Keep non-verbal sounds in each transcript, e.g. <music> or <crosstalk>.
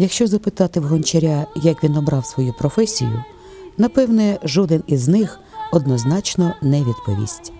Якщо запитати в гончаря, як він обрав свою професію, напевне, жоден із них однозначно не відповість.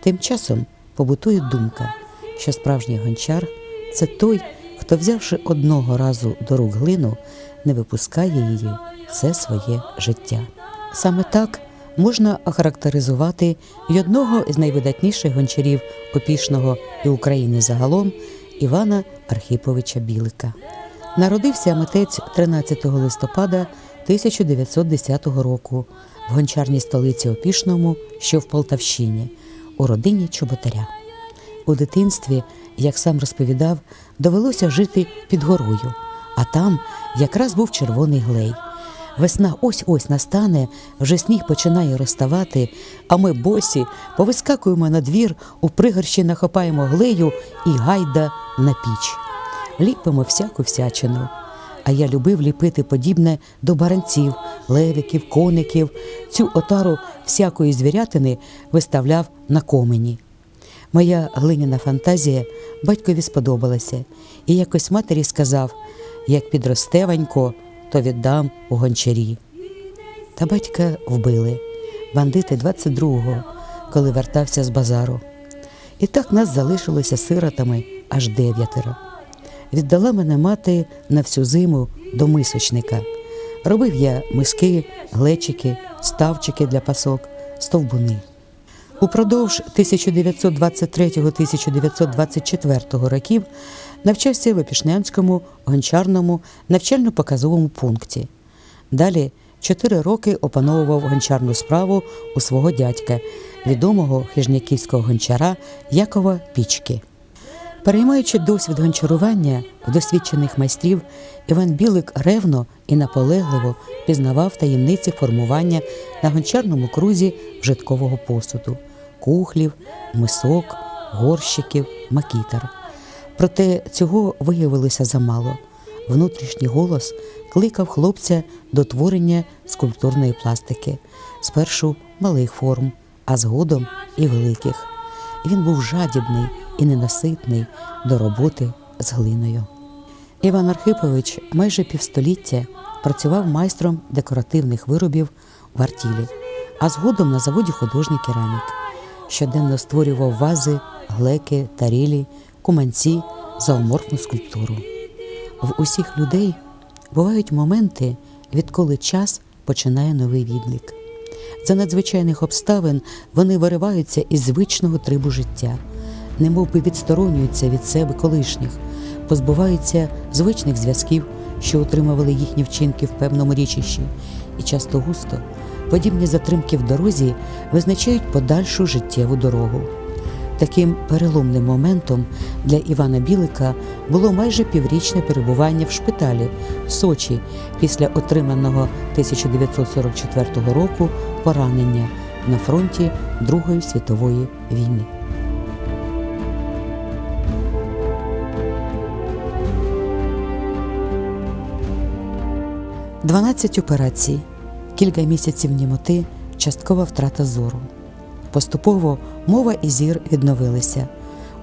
Тим часом побутує думка, що справжній гончар це той, хто, взявши одного разу до рук глину, не випускає її все своє життя. Саме так можна охарактеризувати й одного із найвидатніших гончарів Опішного і України загалом Івана Архіповича Білика. Народився митець 13 листопада 1910 року в гончарній столиці Опішному, що в Полтавщині, у родині Чоботаря. У дитинстві, як сам розповідав, довелося жити під горою, а там якраз був червоний глей. Весна ось-ось настане, вже сніг починає розставати, а ми босі повискакуємо на двір, у пригорщі нахопаємо глею і гайда на піч. Ліпимо всяку всячину. А я любив ліпити подібне до баранців, левиків, коників. Цю отару всякої звірятини виставляв на комені. Моя глиняна фантазія батькові сподобалася, і якось матері сказав: як підросте Ванько, то віддам у гончарі. Та батька вбили бандити 22-го, коли вертався з базару. І так нас залишилося сиротами аж дев'ятеро. Віддала мене мати на всю зиму до мисочника. Робив я миски, глечики, ставчики для пасок, стовбуни. Упродовж 1923-1924 років навчався в Опішнянському гончарному навчально-показовому пункті. Далі чотири роки опановував гончарну справу у свого дядька, відомого хижняківського гончара Якова Пічки. Переймаючи досвід гончарування в досвідчених майстрів, Іван Білик ревно і наполегливо пізнавав таємниці формування на гончарному крузі вжиткового посуду, кухлів, мисок, горщиків, макітер. Проте цього виявилося замало. Внутрішній голос кликав хлопця до творення скульптурної пластики, спершу малих форм, а згодом і великих. Він був жадібний і ненаситний до роботи з глиною. Іван Архипович майже півстоліття працював майстром декоративних виробів в артілі, а згодом на заводі художній керамік. Щоденно створював вази, глеки, тарілі, куманці, зооморфну скульптуру. В усіх людей бувають моменти, відколи час починає новий відлік. За надзвичайних обставин вони вириваються із звичного трибу життя, немовби відсторонюються від себе колишніх, позбуваються звичних зв'язків, що утримували їхні вчинки в певному річищі, і часто густо подібні затримки в дорозі визначають подальшу життєву дорогу. Таким переломним моментом для Івана Білика було майже піврічне перебування в шпиталі в Сочі після отриманого 1944 року поранення на фронті Другої світової війни. Дванадцять операцій, кілька місяців німоти, часткова втрата зору. Поступово мова і зір відновилися.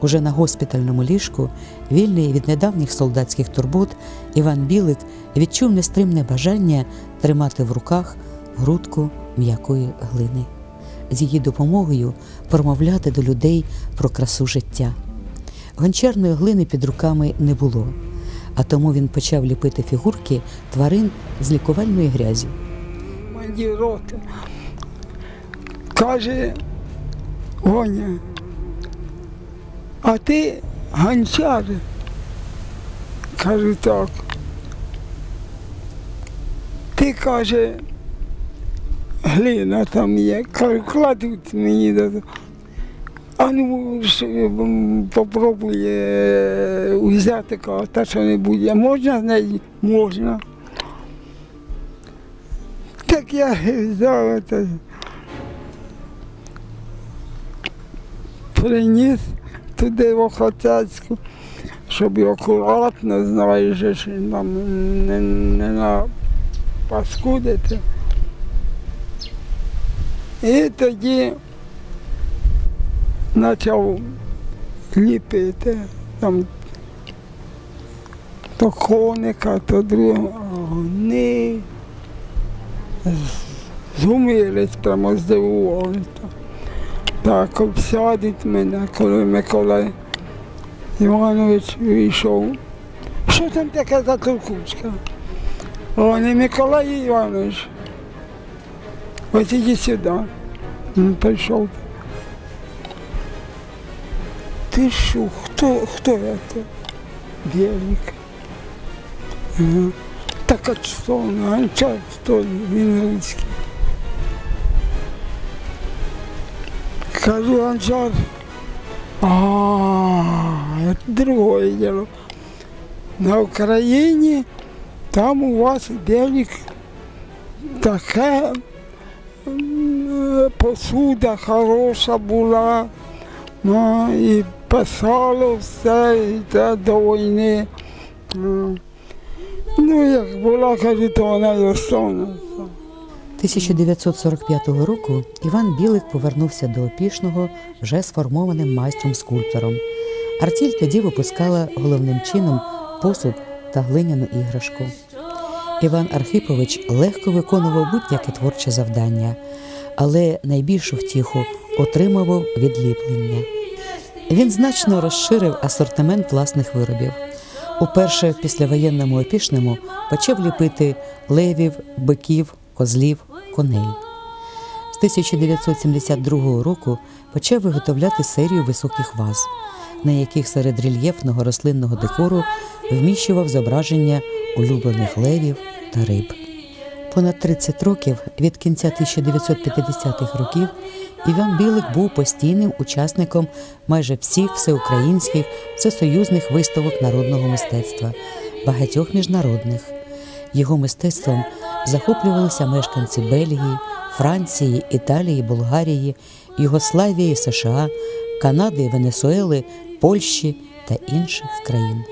Уже на госпітальному ліжку, вільний від недавніх солдатських турбот, Іван Білик відчув нестримне бажання тримати в руках грудку м'якої глини, з її допомогою промовляти до людей про красу життя. Гончарної глини під руками не було, а тому він почав ліпити фігурки тварин з лікувальної грязі. Мені рота. Каже, Гоня, а ти гончар? Кажу так. Ти каже, глина там є, кажу, кладуть мені. А ну, е, взяти та що не буде. Можна з неї? Можна. Так я <laughs> взяла приніс туди в Охотяцьку, щоб і акуратно, що нам не, не напаскудити. І тоді почав ліпити, там то коника, то другого. Вони зумились, прямо здивувалися. Так обсядуть мене, коли Микола Іванович вийшов. Що там таке за толкучка? О, не Миколай Іванович. Ось іди сюди. Він прийшов. Ти що, хто, хто це? Белик. Ага. Так а що, он, гончар, що він русський. Кажу, гончар. А, это другое дело. На Україні там у вас таке м, посуда хороша була. Ну, і писало все і до війни. Ну, як була, каже, то вона й останеться. 1945 року Іван Білик повернувся до Опішного вже сформованим майстром-скульптором. Артіль тоді випускала головним чином посуд та глиняну іграшку. Іван Архипович легко виконував будь-яке творче завдання, але найбільшу втіху отримував від ліплення. Він значно розширив асортимент власних виробів. Уперше в післявоєнному опішному почав ліпити левів, биків, козлів, коней. З 1972 року почав виготовляти серію високих ваз, на яких серед рельєфного рослинного декору вміщував зображення улюблених левів та риб. Понад 30 років від кінця 1950-х років Іван Білик був постійним учасником майже всіх всеукраїнських всесоюзних виставок народного мистецтва, багатьох міжнародних. Його мистецтвом захоплювалися мешканці Бельгії, Франції, Італії, Болгарії, Югославії, США, Канади, Венесуели, Польщі та інших країн.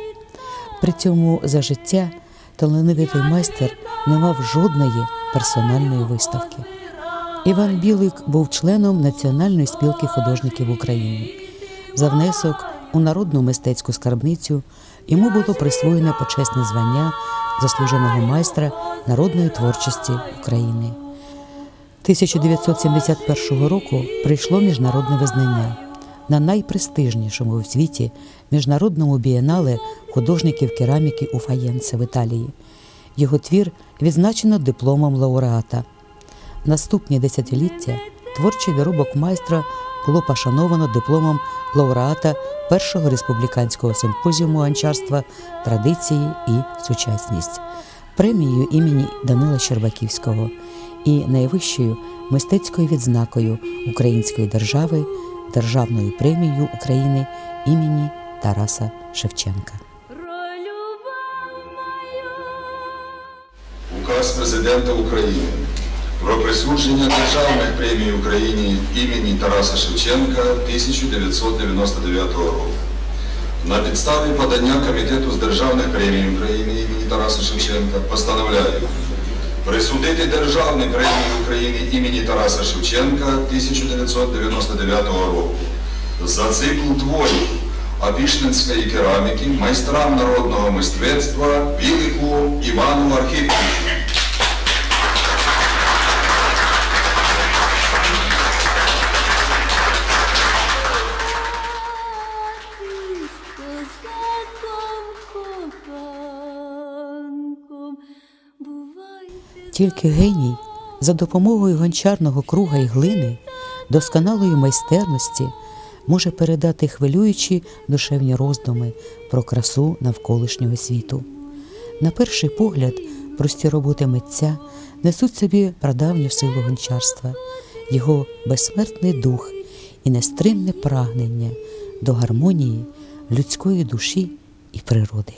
При цьому за життя талановитий майстер не мав жодної персональної виставки. Іван Білик був членом Національної спілки художників України. За внесок у народну мистецьку скарбницю йому було присвоєне почесне звання заслуженого майстра народної творчості України. 1971 року прийшло міжнародне визнання на найпрестижнішому в світі міжнародному бієнале художників кераміки у Фаєнце в Італії. Його твір відзначено дипломом лауреата. Наступні десятиліття творчий доробок майстра було пошановано дипломом лауреата першого республіканського симпозіуму гончарства традиції і сучасність, премією імені Данила Щербаківського і найвищою мистецькою відзнакою Української держави Державною премією України імені Тараса Шевченка. Указ президента України про присудження державних премій Україні імені Тараса Шевченка 1999 року. На підставі подання Комітету з державних премій України імені Тараса Шевченка постановляю присудити державні премії України імені Тараса Шевченка 1999 року за цикл творів Опішненської кераміки майстрам народного мистецтва Білику Івану Архиповичу. Тільки геній за допомогою гончарного круга і глини, досконалої майстерності може передати хвилюючі душевні роздуми про красу навколишнього світу. На перший погляд, прості роботи митця несуть собі прадавню силу гончарства, його безсмертний дух і нестримне прагнення до гармонії людської душі і природи.